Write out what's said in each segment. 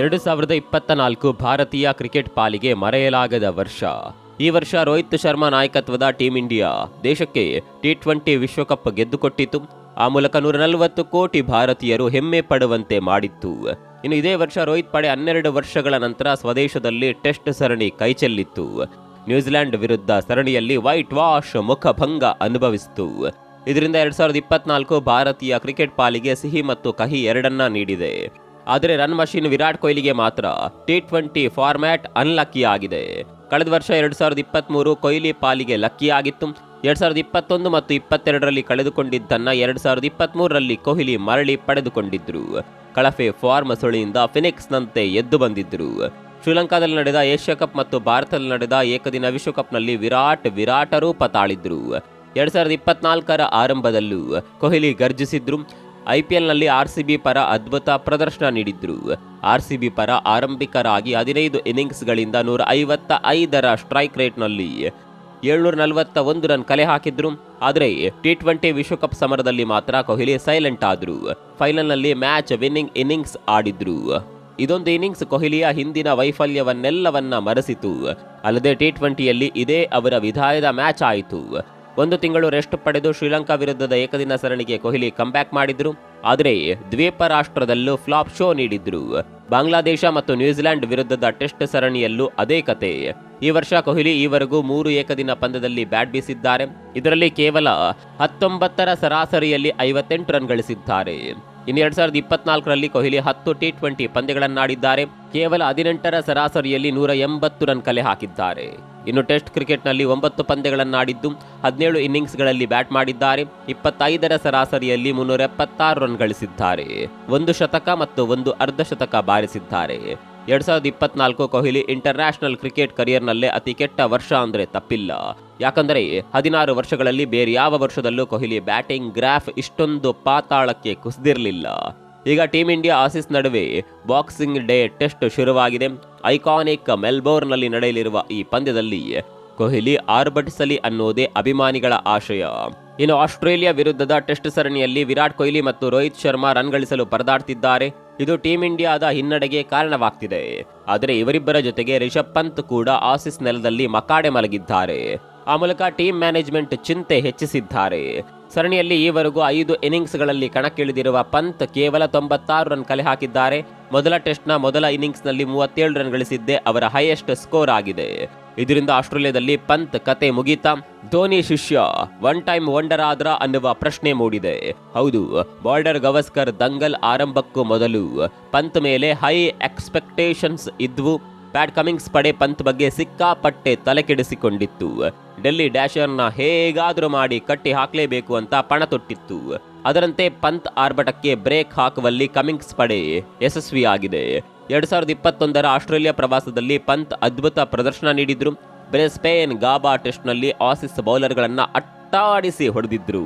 ಎರಡು ಸಾವಿರದ ಇಪ್ಪತ್ತ ನಾಲ್ಕು ಭಾರತೀಯ ಕ್ರಿಕೆಟ್ ಪಾಲಿಗೆ ಮರೆಯಲಾಗದ ವರ್ಷ. ಈ ವರ್ಷ ರೋಹಿತ್ ಶರ್ಮಾ ನಾಯಕತ್ವದ ಟೀಂ ಇಂಡಿಯಾ ದೇಶಕ್ಕೆ ಟಿ ಟ್ವೆಂಟಿ ವಿಶ್ವಕಪ್ ಗೆದ್ದುಕೊಟ್ಟಿತು. ಆ ಮೂಲಕ ನೂರ ನಲವತ್ತು ಕೋಟಿ ಭಾರತೀಯರು ಹೆಮ್ಮೆ ಪಡುವಂತೆ ಮಾಡಿತ್ತು. ಇನ್ನು ಇದೇ ವರ್ಷ ರೋಹಿತ್ ಪಡೆ ಹನ್ನೆರಡು ವರ್ಷಗಳ ನಂತರ ಸ್ವದೇಶದಲ್ಲಿ ಟೆಸ್ಟ್ ಸರಣಿ ಕೈಚೆಲ್ಲಿತ್ತು. ನ್ಯೂಜಿಲೆಂಡ್ ವಿರುದ್ಧ ಸರಣಿಯಲ್ಲಿ ವೈಟ್ ವಾಶ್ ಮುಖಭಂಗ ಅನುಭವಿಸಿತು. ಇದರಿಂದ ಎರಡ್ ಸಾವಿರದ ಇಪ್ಪತ್ನಾಲ್ಕು ಭಾರತೀಯ ಕ್ರಿಕೆಟ್ ಪಾಲಿಗೆ ಸಿಹಿ ಮತ್ತು ಕಹಿ ಎರಡನ್ನ ನೀಡಿದೆ. ಆದರೆ ರನ್ ಮಷೀನ್ ವಿರಾಟ್ ಕೊಹ್ಲಿಗೆ ಮಾತ್ರ. ಟಿ ಟ್ವೆಂಟಿ ಫಾರ್ಮ್ಯಾಟ್ ಅನ್ಲಕ್ಕಿ ಆಗಿದೆ ಕಳೆದ ವರ್ಷ ಎರಡ್ ಸಾವಿರದ ಇಪ್ಪತ್ತ್ಮೂರು ಕೊಹ್ಲಿ ಪಾಲಿಗೆ ಲಕ್ಕಿ ಆಗಿತ್ತು ಎರಡ್ ಸಾವಿರದ ಇಪ್ಪತ್ತೊಂದು ಮತ್ತು ಇಪ್ಪತ್ತೆರಡರಲ್ಲಿ ಕಳೆದುಕೊಂಡಿದ್ದನ್ನ ಎರಡು ಸಾವಿರದ ಇಪ್ಪತ್ತ್ಮೂರರಲ್ಲಿ ಕೊಹ್ಲಿ ಮರಳಿ ಪಡೆದುಕೊಂಡಿದ್ದರು ಕಳಫೆ ಫಾರ್ಮ್ ಸುಳಿಯಿಂದ ಫಿನಿಕ್ಸ್ನಂತೆ ಎದ್ದು ಬಂದಿದ್ದರು ಶ್ರೀಲಂಕಾದಲ್ಲಿ ನಡೆದ ಏಷ್ಯಾ ಕಪ್ ಮತ್ತು ಭಾರತದಲ್ಲಿ ನಡೆದ ಏಕದಿನ ವಿಶ್ವಕಪ್ನಲ್ಲಿ ವಿರಾಟ್ ವಿರಾಟ ರೂಪ ತಾಳಿದ್ರು. ಎರಡ್ ಸಾವಿರದ ಇಪ್ಪತ್ನಾಲ್ಕರ ಆರಂಭದಲ್ಲೂ ಕೊಹ್ಲಿ ಗರ್ಜಿಸಿದ್ರು. ಐಪಿಎಲ್ನಲ್ಲಿ ಆರ್ಸಿಬಿ ಪರ ಅದ್ಭುತ ಪ್ರದರ್ಶನ ನೀಡಿದ್ರು. ಆರ್ಸಿಬಿ ಪರ ಆರಂಭಿಕರಾಗಿ ಹದಿನೈದು ಇನ್ನಿಂಗ್ಸ್ಗಳಿಂದ ನೂರ ಐವತ್ತ ಐದರ ಸ್ಟ್ರೈಕ್ ರೇಟ್ನಲ್ಲಿ ಏಳ್ನೂರ ನಲವತ್ತ ಒಂದು ರನ್ ಕಲೆ ಹಾಕಿದ್ರು. ಆದರೆ ಟಿ ಟ್ವೆಂಟಿ ವಿಶ್ವಕಪ್ ಸಮರದಲ್ಲಿ ಮಾತ್ರ ಕೊಹ್ಲಿ ಸೈಲೆಂಟ್ ಆದ್ರು. ಫೈನಲ್ನಲ್ಲಿ ಮ್ಯಾಚ್ ವಿನ್ನಿಂಗ್ ಇನ್ನಿಂಗ್ಸ್ ಆಡಿದ್ರು. ಇದೊಂದು ಇನ್ನಿಂಗ್ಸ್ ಕೊಹ್ಲಿಯ ಹಿಂದಿನ ವೈಫಲ್ಯವನ್ನೆಲ್ಲವನ್ನ ಮರೆಸಿತು. ಅಲ್ಲದೆ ಟಿ ಟ್ವೆಂಟಿಯಲ್ಲಿ ಇದೇ ಅವರ ವಿಧಾಯದ ಮ್ಯಾಚ್ ಆಯಿತು. ಒಂದು ತಿಂಗಳು ರೆಸ್ಟ್ ಪಡೆದು ಶ್ರೀಲಂಕಾ ವಿರುದ್ಧದ ಏಕದಿನ ಸರಣಿಗೆ ಕೊಹ್ಲಿ ಕಂಬ್ಯಾಕ್ ಮಾಡಿದ್ರು. ಆದರೆ ದ್ವೀಪ ರಾಷ್ಟ್ರದಲ್ಲೂ ಫ್ಲಾಪ್ ಶೋ ನೀಡಿದ್ರು. ಬಾಂಗ್ಲಾದೇಶ ಮತ್ತು ನ್ಯೂಜಿಲೆಂಡ್ ವಿರುದ್ಧದ ಟೆಸ್ಟ್ ಸರಣಿಯಲ್ಲೂ ಅದೇ ಕತೆ. ಈ ವರ್ಷ ಕೊಹ್ಲಿ ಈವರೆಗೂ ಮೂರು ಏಕದಿನ ಪಂದ್ಯದಲ್ಲಿ ಬ್ಯಾಟ್ ಬೀಸಿದ್ದಾರೆ. ಇದರಲ್ಲಿ ಕೇವಲ ಹತ್ತೊಂಬತ್ತರ ಸರಾಸರಿಯಲ್ಲಿ ಐವತ್ತೆಂಟು ರನ್ ಗಳಿಸಿದ್ದಾರೆ. ಇನ್ನು ಎರಡ್ ಸಾವಿರದ ಇಪ್ಪತ್ನಾಲ್ಕರಲ್ಲಿ ಕೊಹ್ಲಿ ಹತ್ತು ಟಿ ಟ್ವೆಂಟಿ ಪಂದ್ಯಗಳನ್ನಾಡಿದ್ದಾರೆ. ಕೇವಲ ಹದಿನೆಂಟರ ಸರಾಸರಿಯಲ್ಲಿ ನೂರ ಎಂಬತ್ತು ರನ್ ಕಲೆ ಹಾಕಿದ್ದಾರೆ. ಇನ್ನು ಟೆಸ್ಟ್ ಕ್ರಿಕೆಟ್ನಲ್ಲಿ ಒಂಬತ್ತು ಪಂದ್ಯಗಳನ್ನಾಡಿದ್ದು ಹದಿನೇಳು ಇನ್ನಿಂಗ್ಸ್ಗಳಲ್ಲಿ ಬ್ಯಾಟ್ ಮಾಡಿದ್ದಾರೆ. ಇಪ್ಪತ್ತೈದರ ಸರಾಸರಿಯಲ್ಲಿ ಮುನ್ನೂರ ಎಪ್ಪತ್ತಾರು ರನ್ ಗಳಿಸಿದ್ದಾರೆ. ಒಂದು ಶತಕ ಮತ್ತು ಒಂದು ಅರ್ಧ ಶತಕ ಬಾರಿಸಿದ್ದಾರೆ. ಎರಡ್ ಸಾವಿರದ ಇಪ್ಪತ್ನಾಲ್ಕು ಕೊಹ್ಲಿ ಇಂಟರ್ನ್ಯಾಷನಲ್ ಕ್ರಿಕೆಟ್ ಕರಿಯರ್ನಲ್ಲೇ ಅತಿ ಕೆಟ್ಟ ವರ್ಷ ಅಂದ್ರೆ ತಪ್ಪಿಲ್ಲ. ಯಾಕಂದರೆ ಹದಿನಾರು ವರ್ಷಗಳಲ್ಲಿ ಬೇರೆ ಯಾವ ವರ್ಷದಲ್ಲೂ ಕೊಹ್ಲಿ ಬ್ಯಾಟಿಂಗ್ ಗ್ರಾಫ್ ಇಷ್ಟೊಂದು ಪಾತಾಳಕ್ಕೆ ಕುಸಿದಿರಲಿಲ್ಲ. ಈಗ ಟೀಂ ಇಂಡಿಯಾ ಆಸೀಸ್ ನಡುವೆ ಬಾಕ್ಸಿಂಗ್ ಡೇ ಟೆಸ್ಟ್ ಶುರುವಾಗಿದೆ. ಐಕಾನಿಕ್ ಮೆಲ್ಬೋರ್ನ್ನಲ್ಲಿ ನಡೆಯಲಿರುವ ಈ ಪಂದ್ಯದಲ್ಲಿ ಕೊಹ್ಲಿ ಆರ್ಭಟಿಸಲಿ ಅನ್ನೋದೇ ಅಭಿಮಾನಿಗಳ ಆಶಯ. ಇನ್ನು ಆಸ್ಟ್ರೇಲಿಯಾ ವಿರುದ್ಧದ ಟೆಸ್ಟ್ ಸರಣಿಯಲ್ಲಿ ವಿರಾಟ್ ಕೊಹ್ಲಿ ಮತ್ತು ರೋಹಿತ್ ಶರ್ಮಾ ರನ್ ಗಳಿಸಲು ಪರದಾಡ್ತಿದ್ದಾರೆ. ಇದು ಟೀಂ ಇಂಡಿಯಾದ ಹಿನ್ನಡೆಗೆ ಕಾರಣವಾಗ್ತಿದೆ. ಆದರೆ ಇವರಿಬ್ಬರ ಜೊತೆಗೆ ರಿಷಬ್ ಪಂತ್ ಕೂಡ ಆಸಿಸ್ ನೆಲದಲ್ಲಿ ಮಕಾಡೆ ಮಲಗಿದ್ದಾರೆ. ಆ ಮೂಲಕ ಟೀಂ ಮ್ಯಾನೇಜ್ಮೆಂಟ್ ಚಿಂತೆ ಹೆಚ್ಚಿಸಿದ್ದಾರೆ. ಸರಣಿಯಲ್ಲಿ ಈವರೆಗೂ ಐದು ಇನ್ನಿಂಗ್ಸ್ಗಳಲ್ಲಿ ಕಣಕ್ಕಿಳಿದಿರುವ ಪಂತ್ ಕೇವಲ ತೊಂಬತ್ತಾರು ರನ್ ಕಲೆ ಹಾಕಿದ್ದಾರೆ. ಮೊದಲ ಟೆಸ್ಟ್ನ ಮೊದಲ ಇನ್ನಿಂಗ್ಸ್ನಲ್ಲಿ ಮೂವತ್ತೇಳು ರನ್ ಗಳಿಸಿದ್ದೇ ಅವರ ಹೈಯೆಸ್ಟ್ ಸ್ಕೋರ್ ಆಗಿದೆ. ಇದರಿಂದ ಆಸ್ಟ್ರೇಲಿಯಾದಲ್ಲಿ ಪಂತ್ ಕತೆ ಮುಗೀತಾ, ಧೋನಿ ಶಿಷ್ಯ ಒನ್ ಟೈಮ್ ವಂಡರ್ ಆದ್ರ ಅನ್ನುವ ಪ್ರಶ್ನೆ ಮೂಡಿದೆ. ಹೌದು ಬಾರ್ಡರ್ ಗವಸ್ಕರ್ ದಂಗಲ್ ಆರಂಭಕ್ಕೂ ಮೊದಲು ಪಂತ್ ಮೇಲೆ ಹೈ ಎಕ್ಸ್ಪೆಕ್ಟೇಷನ್ಸ್ ಇದ್ವು. ಪ್ಯಾಟ್ ಕಮಿಂಗ್ಸ್ ಪಡೆ ಪಂತ್ ಬಗ್ಗೆ ಸಿಕ್ಕಾಪಟ್ಟೆ ತಲೆಕೆಡಿಸಿಕೊಂಡಿತ್ತು. ಡೆಲ್ಲಿ ಡ್ಯಾಶರ್ನ ಹೇಗಾದರೂ ಮಾಡಿ ಕಟ್ಟಿ ಹಾಕಲೇಬೇಕು ಅಂತ ಪಣ ತೊಟ್ಟಿತ್ತು. ಅದರಂತೆ ಪಂತ್ ಆರ್ಭಟಕ್ಕೆ ಬ್ರೇಕ್ ಹಾಕುವಲ್ಲಿ ಕಮಿಂಗ್ಸ್ ಪಡೆ ಯಶಸ್ವಿಯಾಗಿದೆ. ಎರಡ್ ಸಾವಿರದ ಇಪ್ಪತ್ತೊಂದರ ಆಸ್ಟ್ರೇಲಿಯಾ ಪ್ರವಾಸದಲ್ಲಿ ಪಂತ್ ಅದ್ಭುತ ಪ್ರದರ್ಶನ ನೀಡಿದ್ರು. ಬ್ರೆಸ್ಪೇನ್ ಗಾಬಾ ಟೆಸ್ಟ್ನಲ್ಲಿ ಆಸಿಸ್ ಬೌಲರ್ಗಳನ್ನು ಅಟ್ಟಾಡಿಸಿ ಹೊಡೆದಿದ್ರು.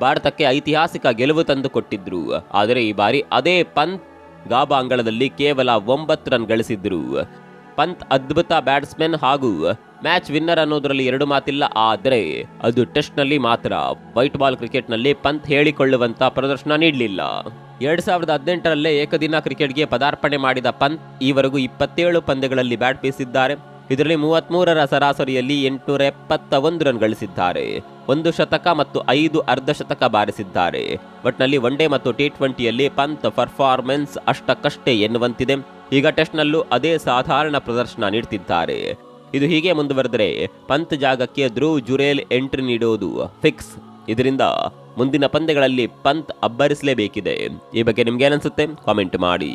ಭಾರತಕ್ಕೆ ಐತಿಹಾಸಿಕ ಗೆಲುವು ತಂದು ಕೊಟ್ಟಿದ್ರು ಆದರೆ ಈ ಬಾರಿ ಅದೇ ಪಂತ್ ಗಾಬಾ ಅಂಗಳದಲ್ಲಿ ಕೇವಲ ಒಂಬತ್ತು ರನ್ ಗಳಿಸಿದ್ರು. ಪಂತ್ ಅದ್ಭುತ ಬ್ಯಾಟ್ಸ್ಮನ್ ಹಾಗೂ ಮ್ಯಾಚ್ ವಿನ್ನರ್ ಅನ್ನೋದರಲ್ಲಿ ಎರಡು ಮಾತಿಲ್ಲ, ಆದರೆ ಅದು ಟೆಸ್ಟ್ನಲ್ಲಿ ಮಾತ್ರ. ವೈಟ್ ಬಾಲ್ ಕ್ರಿಕೆಟ್ನಲ್ಲಿ ಪಂತ್ ಹೇಳಿಕೊಳ್ಳುವಂತ ಪ್ರದರ್ಶನ ನೀಡಲಿಲ್ಲ. ಎರಡ್ ಸಾವಿರದ ಹದಿನೆಂಟರಲ್ಲೇ ಏಕದಿನ ಕ್ರಿಕೆಟ್ಗೆ ಪದಾರ್ಪಣೆ ಮಾಡಿದ ಪಂತ್ ಈವರೆಗೂ ಇಪ್ಪತ್ತೇಳು ಪಂದ್ಯಗಳಲ್ಲಿ ಬ್ಯಾಟ್ ಬೀಸಿದ್ದಾರೆ. ಇದರಲ್ಲಿ ಮೂವತ್ಮೂರರ ಸರಾಸರಿಯಲ್ಲಿ ಎಂಟುನೂರ ಎಪ್ಪತ್ತ ಒಂದು ರನ್ ಗಳಿಸಿದ್ದಾರೆ. ಒಂದು ಶತಕ ಮತ್ತು ಐದು ಅರ್ಧ ಶತಕ ಬಾರಿಸಿದ್ದಾರೆ. ಒಟ್ನಲ್ಲಿ ಒನ್ ಡೇ ಮತ್ತು ಟಿ ಟ್ವೆಂಟಿಯಲ್ಲಿ ಪಂತ್ ಪರ್ಫಾರ್ಮೆನ್ಸ್ ಅಷ್ಟಕ್ಕಷ್ಟೇ ಎನ್ನುವಂತಿದೆ. ಈಗ ಟೆಸ್ಟ್ನಲ್ಲೂ ಅದೇ ಸಾಧಾರಣ ಪ್ರದರ್ಶನ ನೀಡ್ತಿದ್ದಾರೆ. ಇದು ಹೀಗೆ ಮುಂದುವರೆದರೆ ಪಂತ್ ಜಾಗಕ್ಕೆ ಧ್ರುವ್ ಜುರೇಲ್ ಎಂಟ್ರಿ ನೀಡೋದು ಫಿಕ್ಸ್. ಇದರಿಂದ ಮುಂದಿನ ಪಂದ್ಯಗಳಲ್ಲಿ ಪಂತ್ ಅಬ್ಬರಿಸಲೇಬೇಕಿದೆ. ಈ ಬಗ್ಗೆ ನಿಮ್ಗೆ ಏನನ್ಸುತ್ತೆ ಕಾಮೆಂಟ್ ಮಾಡಿ.